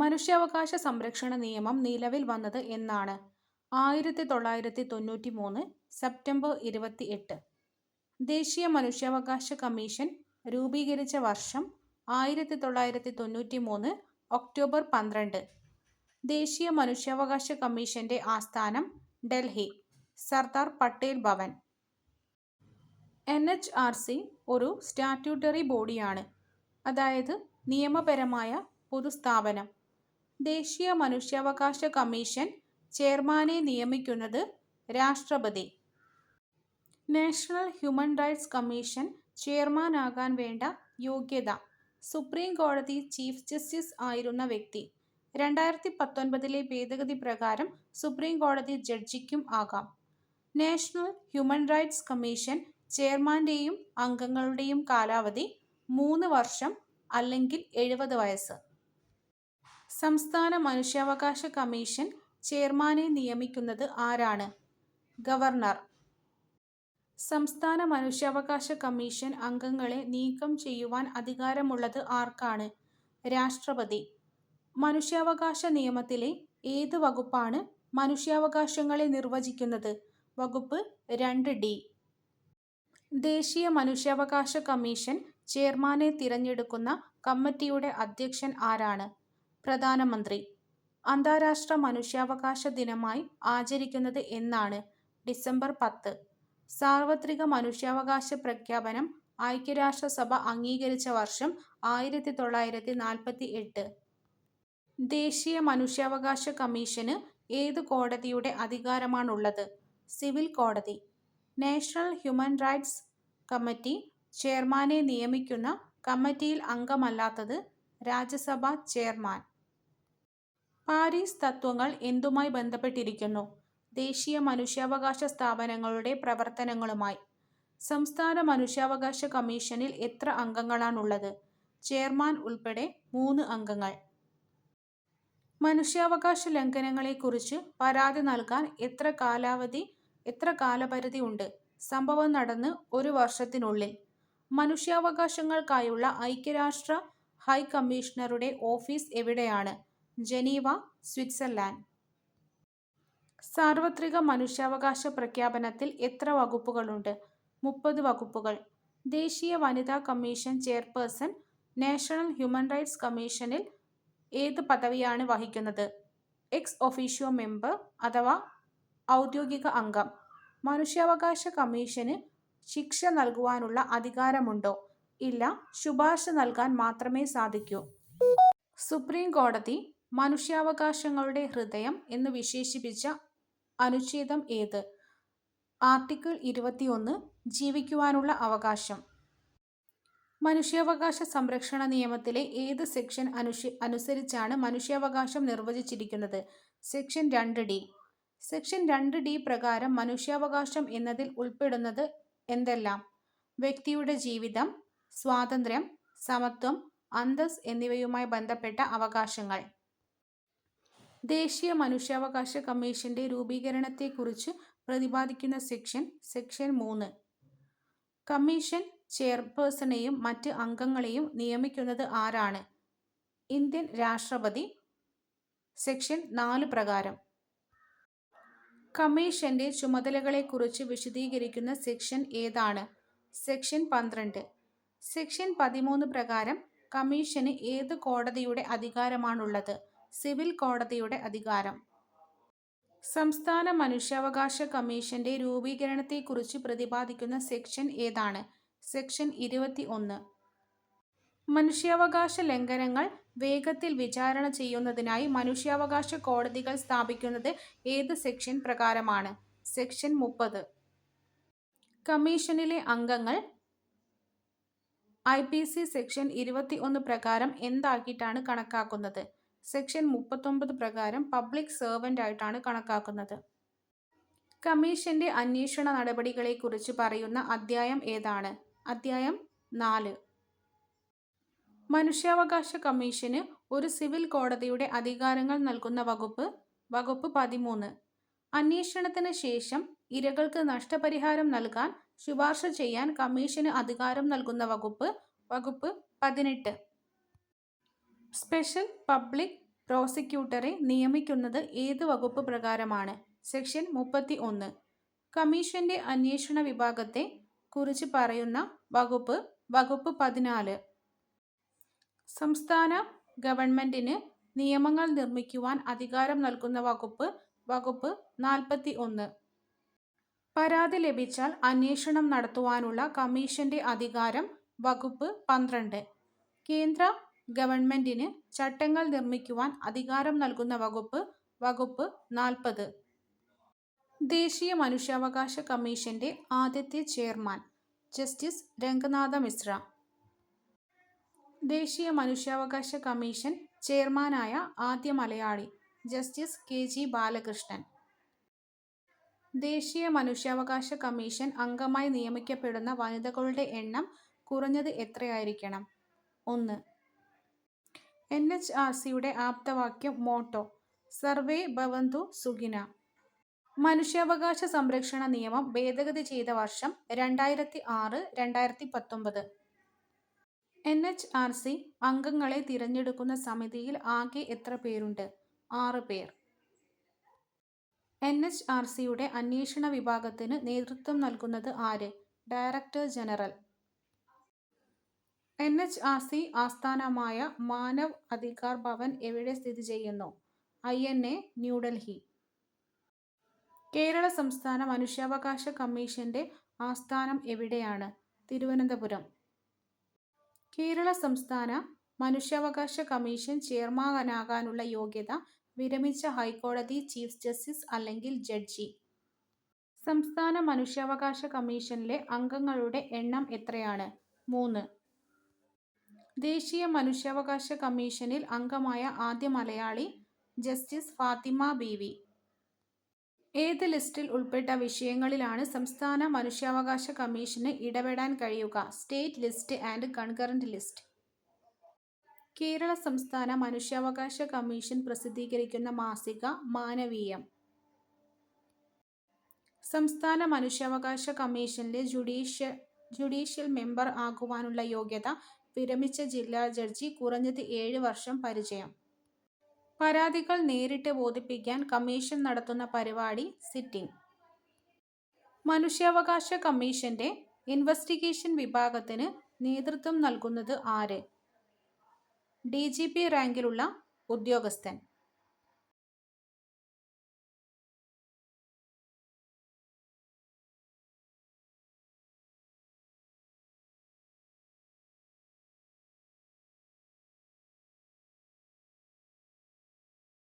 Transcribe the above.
മനുഷ്യാവകാശ സംരക്ഷണ നിയമം നിലവിൽ വന്നത് എന്നാണ്. ആയിരത്തി തൊള്ളായിരത്തി തൊണ്ണൂറ്റി മൂന്ന് സെപ്റ്റംബർ ഇരുപത്തി എട്ട് ദേശീയ മനുഷ്യാവകാശ കമ്മീഷൻ രൂപീകരിച്ച വർഷം ആയിരത്തി തൊള്ളായിരത്തി തൊണ്ണൂറ്റി മൂന്ന് ഒക്ടോബർ പന്ത്രണ്ട്. ദേശീയ മനുഷ്യാവകാശ കമ്മീഷന്റെ ആസ്ഥാനം Delhi. Sardar Patel Bhavan. N H R C ഒരു സ്റ്റാറ്റ്യൂട്ടറി ബോഡിയാണ്. അതായത് നിയമപരമായ പൊതുസ്ഥാപനം. ദേശീയ മനുഷ്യാവകാശ കമ്മീഷൻ ചെയർമാനെ നിയമിക്കുന്നത് രാഷ്ട്രപതി. നാഷണൽ ഹ്യൂമൻ റൈറ്റ്സ് കമ്മീഷൻ ചെയർമാനാകാൻ വേണ്ട യോഗ്യത. സുപ്രീം കോടതി ചീഫ് ജസ്റ്റിസ് ആയിരുന്ന വ്യക്തി. രണ്ടായിരത്തി പത്തൊൻപതിലെ ഭേദഗതി പ്രകാരം സുപ്രീം കോടതി ജഡ്ജിക്കും ആകാം. നാഷണൽ ഹ്യൂമൻ റൈറ്റ്സ് കമ്മീഷൻ ചെയർമാന്റെയും അംഗങ്ങളുടെയും കാലാവധി മൂന്ന് വർഷം അല്ലെങ്കിൽ എഴുപത് വയസ്സ്. സംസ്ഥാന മനുഷ്യാവകാശ കമ്മീഷൻ ചെയർമാനെ നിയമിക്കുന്നത് ആരാണ്? ഗവർണർ. സംസ്ഥാന മനുഷ്യാവകാശ കമ്മീഷൻ അംഗങ്ങളെ നീക്കം ചെയ്യുവാൻ അധികാരമുള്ളത് ആർക്കാണ്? രാഷ്ട്രപതി. മനുഷ്യാവകാശ നിയമത്തിലെ ഏത് വകുപ്പാണ് മനുഷ്യാവകാശങ്ങളെ നിർവചിക്കുന്നത്? വകുപ്പ് രണ്ട് ഡി. ദേശീയ മനുഷ്യാവകാശ കമ്മീഷൻ ചെയർമാനെ തിരഞ്ഞെടുക്കുന്ന കമ്മിറ്റിയുടെ അധ്യക്ഷൻ ആരാണ്? പ്രധാനമന്ത്രി. അന്താരാഷ്ട്ര മനുഷ്യാവകാശ ദിനമായി ആചരിക്കുന്നത് എന്നാണ് ഡിസംബർ പത്ത്. സാർവത്രിക മനുഷ്യാവകാശ പ്രഖ്യാപനം ഐക്യരാഷ്ട്രസഭ അംഗീകരിച്ച വർഷം ആയിരത്തി തൊള്ളായിരത്തി നാൽപ്പത്തി എട്ട് ദേശീയ മനുഷ്യാവകാശ കമ്മീഷന് ഏത് കോടതിയുടെ അധികാരമാണുള്ളത്? സിവിൽ കോടതി. നാഷണൽ ഹ്യൂമൻ റൈറ്റ്സ് കമ്മിറ്റി ചെയർമാനെ നിയമിക്കുന്ന കമ്മിറ്റിയിൽ അംഗമല്ലാത്തത് രാജ്യസഭാ ചെയർമാൻ. പാരീസ് തത്വങ്ങൾ എന്തുമായി ബന്ധപ്പെട്ടിരിക്കുന്നു? ദേശീയ മനുഷ്യാവകാശ സ്ഥാപനങ്ങളുടെ പ്രവർത്തനങ്ങളുമായി. സംസ്ഥാന മനുഷ്യാവകാശ കമ്മീഷനിൽ എത്ര അംഗങ്ങളാണുള്ളത്? ചെയർമാൻ ഉൾപ്പെടെ മൂന്ന് അംഗങ്ങൾ. മനുഷ്യാവകാശ ലംഘനങ്ങളെക്കുറിച്ച് പരാതി നൽകാൻ എത്ര കാലാവധി എത്ര കാലപരിധി ഉണ്ട് സംഭവം നടന്ന് ഒരു വർഷത്തിനുള്ളിൽ. മനുഷ്യാവകാശങ്ങൾക്കായുള്ള ഐക്യരാഷ്ട്ര ഹൈ കമ്മീഷണറുടെ ഓഫീസ് എവിടെയാണ്? Geneva Switzerland. സാർവത്രിക മനുഷ്യാവകാശ പ്രഖ്യാപനത്തിൽ എത്ര വകുപ്പുകളുണ്ട്? മുപ്പത് വകുപ്പുകൾ. ദേശീയ വനിതാ commission chairperson national human rights കമ്മീഷനിൽ ഏത് പദവിയാണ് വഹിക്കുന്നത്? എക്സ് ഒഫീഷ്യോ മെമ്പർ അഥവാ ഔദ്യോഗിക അംഗം. മനുഷ്യാവകാശ കമ്മീഷന് ശിക്ഷ നൽകുവാനുള്ള അധികാരമുണ്ടോ? ഇല്ല ശുപാർശ നൽകാൻ മാത്രമേ സാധിക്കൂ. സുപ്രീം കോടതി മനുഷ്യാവകാശങ്ങളുടെ ഹൃദയം എന്ന് വിശേഷിപ്പിച്ച അനുച്ഛേദം ഏത്? ആർട്ടിക്കിൾ ഇരുപത്തിയൊന്ന് ജീവിക്കുവാനുള്ള അവകാശം. മനുഷ്യാവകാശ സംരക്ഷണ നിയമത്തിലെ ഏത് സെക്ഷൻ അനുഷ അനുസരിച്ചാണ് മനുഷ്യാവകാശം നിർവചിച്ചിരിക്കുന്നത്? സെക്ഷൻ രണ്ട് ഡി. സെക്ഷൻ രണ്ട് ഡി പ്രകാരം മനുഷ്യാവകാശം എന്നതിൽ ഉൾപ്പെടുന്നത് എന്തെല്ലാം? വ്യക്തിയുടെ ജീവിതം സ്വാതന്ത്ര്യം സമത്വം അന്തസ് എന്നിവയുമായി ബന്ധപ്പെട്ട അവകാശങ്ങൾ. ദേശീയ മനുഷ്യാവകാശ കമ്മീഷന്റെ രൂപീകരണത്തെക്കുറിച്ച് പ്രതിപാദിക്കുന്ന സെക്ഷൻ സെക്ഷൻ മൂന്ന്. കമ്മീഷൻ ചെയർപേഴ്സണെയും മറ്റ് അംഗങ്ങളെയും നിയമിക്കുന്നത് ആരാണ്? ഇന്ത്യൻ രാഷ്ട്രപതി സെക്ഷൻ നാല് പ്രകാരം. കമ്മീഷന്റെ ചുമതലകളെക്കുറിച്ച് വിശദീകരിക്കുന്ന സെക്ഷൻ ഏതാണ്? സെക്ഷൻ പന്ത്രണ്ട്. സെക്ഷൻ പതിമൂന്ന് പ്രകാരം കമ്മീഷന് ഏത് കോടതിയുടെ അധികാരമാണുള്ളത്? സിവിൽ കോടതിയുടെ അധികാരം. സംസ്ഥാന മനുഷ്യാവകാശ കമ്മീഷന്റെ രൂപീകരണത്തെക്കുറിച്ച് പ്രതിപാദിക്കുന്ന സെക്ഷൻ ഏതാണ്? സെക്ഷൻ ഇരുപത്തി ഒന്ന് മനുഷ്യാവകാശ ലംഘനങ്ങൾ വേഗത്തിൽ വിചാരണ ചെയ്യുന്നതിനായി മനുഷ്യാവകാശ കോടതികൾ സ്ഥാപിക്കുന്നത് ഏത് സെക്ഷൻ പ്രകാരമാണ്? സെക്ഷൻ മുപ്പത്. കമ്മീഷനിലെ അംഗങ്ങൾ ഐ പി സി സെക്ഷൻ ഇരുപത്തി ഒന്ന് പ്രകാരം എന്താക്കിയിട്ടാണ് കണക്കാക്കുന്നത്? സെക്ഷൻ മുപ്പത്തൊമ്പത് പ്രകാരം പബ്ലിക് സെർവന്റ് ആയിട്ടാണ് കണക്കാക്കുന്നത്. കമ്മീഷന്റെ അന്വേഷണ നടപടികളെക്കുറിച്ച് പറയുന്ന അധ്യായം ഏതാണ്? അധ്യായം നാല്. മനുഷ്യാവകാശ കമ്മീഷന് ഒരു സിവിൽ കോടതിയുടെ അധികാരങ്ങൾ നൽകുന്ന വകുപ്പ് വകുപ്പ് പതിമൂന്ന്. അന്വേഷണത്തിന് ശേഷം ഇരകൾക്ക് നഷ്ടപരിഹാരം നൽകാൻ ശുപാർശ ചെയ്യാൻ കമ്മീഷന് അധികാരം നൽകുന്ന വകുപ്പ് വകുപ്പ് പതിനെട്ട്. സ്പെഷ്യൽ പബ്ലിക് പ്രോസിക്യൂട്ടറെ നിയമിക്കുന്നത് ഏത് വകുപ്പ് പ്രകാരമാണ്? സെക്ഷൻ മുപ്പത്തി ഒന്ന് കമ്മീഷന്റെ അന്വേഷണ വിഭാഗത്തെ കുറിച്ച് പറയുന്ന വകുപ്പ് വകുപ്പ് പതിനാല്. സംസ്ഥാന ഗവൺമെന്റിന് നിയമങ്ങൾ നിർമ്മിക്കുവാൻ അധികാരം നൽകുന്ന വകുപ്പ് വകുപ്പ് നാൽപ്പത്തി ഒന്ന് പരാതി ലഭിച്ചാൽ അന്വേഷണം നടത്തുവാനുള്ള കമ്മീഷന്റെ അധികാരം വകുപ്പ് പന്ത്രണ്ട്. കേന്ദ്ര ഗവൺമെന്റിന് ചട്ടങ്ങൾ നിർമ്മിക്കുവാൻ അധികാരം നൽകുന്ന വകുപ്പ് വകുപ്പ് നാൽപ്പത്. ദേശീയ മനുഷ്യാവകാശ കമ്മീഷന്റെ ആദ്യത്തെ ചെയർമാൻ ജസ്റ്റിസ് രംഗനാഥ മിശ്ര. ദേശീയ മനുഷ്യാവകാശ കമ്മീഷൻ ചെയർമാനായ ആദ്യ Malayali justice K G Balakrishnan. ദേശീയ മനുഷ്യാവകാശ കമ്മീഷൻ അംഗമായി നിയമിക്കപ്പെടുന്ന വനിതകളുടെ എണ്ണം കുറഞ്ഞത് എത്രയായിരിക്കണം? ഒന്ന് എൻ എച്ച് ആർ സിയുടെ ആപ്തവാക്യം മോട്ടോ. സർവേ ഭവന്തു സുഖിന. മനുഷ്യാവകാശ സംരക്ഷണ നിയമം ഭേദഗതി ചെയ്ത വർഷം രണ്ടായിരത്തി ആറ് രണ്ടായിരത്തി പത്തൊമ്പത് എൻ എച്ച് ആർ സി അംഗങ്ങളെ തിരഞ്ഞെടുക്കുന്ന സമിതിയിൽ ആകെ എത്ര പേരുണ്ട്? ആറ് പേർ. എൻ എച്ച് ആർ സിയുടെ അന്വേഷണ വിഭാഗത്തിന് നേതൃത്വം നൽകുന്നത് ആര്? Director general. N H R C ആസ്ഥാനമായ മാനവ് അധികാർ ഭവൻ എവിടെ സ്ഥിതി ചെയ്യുന്നു? I N A New Delhi. Kerala സംസ്ഥാന മനുഷ്യാവകാശ കമ്മീഷന്റെ ആസ്ഥാനം എവിടെയാണ്? തിരുവനന്തപുരം. കേരള സംസ്ഥാന മനുഷ്യാവകാശ കമ്മീഷൻ ചെയർമാനാകാനുള്ള യോഗ്യത വിരമിച്ച ഹൈക്കോടതി ചീഫ് ജസ്റ്റിസ് അല്ലെങ്കിൽ ജഡ്ജി. സംസ്ഥാന മനുഷ്യാവകാശ കമ്മീഷനിലെ അംഗങ്ങളുടെ എണ്ണം എത്രയാണ്? മൂന്ന്. ദേശീയ മനുഷ്യാവകാശ കമ്മീഷനിൽ അംഗമായ ആദ്യ Malayali justice Fathima B V ഏത് ലിസ്റ്റിൽ ഉൾപ്പെട്ട വിഷയങ്ങളിലാണ് സംസ്ഥാന മനുഷ്യാവകാശ കമ്മീഷന് ഇടപെടാൻ കഴിയുക? State list and concurrent list. Kerala സംസ്ഥാന മനുഷ്യാവകാശ കമ്മീഷൻ പ്രസിദ്ധീകരിക്കുന്ന മാസിക മാനവീയം. സംസ്ഥാന മനുഷ്യാവകാശ കമ്മീഷനിലെ ജുഡീഷ്യ ജുഡീഷ്യൽ മെമ്പർ ആകുവാനുള്ള യോഗ്യത വിരമിച്ച ജില്ലാ ജഡ്ജി കുറഞ്ഞത് ഏഴ് വർഷം പരിചയം. പരാതികൾ നേരിട്ട് ബോധിപ്പിക്കാൻ കമ്മീഷൻ നടത്തുന്ന പരിപാടി സിറ്റിംഗ്. മനുഷ്യാവകാശ കമ്മീഷന്റെ ഇൻവെസ്റ്റിഗേഷൻ വിഭാഗത്തിന് നേതൃത്വം നൽകുന്നത് ആര്? ഡി ജി പി റാങ്കിലുള്ള ഉദ്യോഗസ്ഥൻ.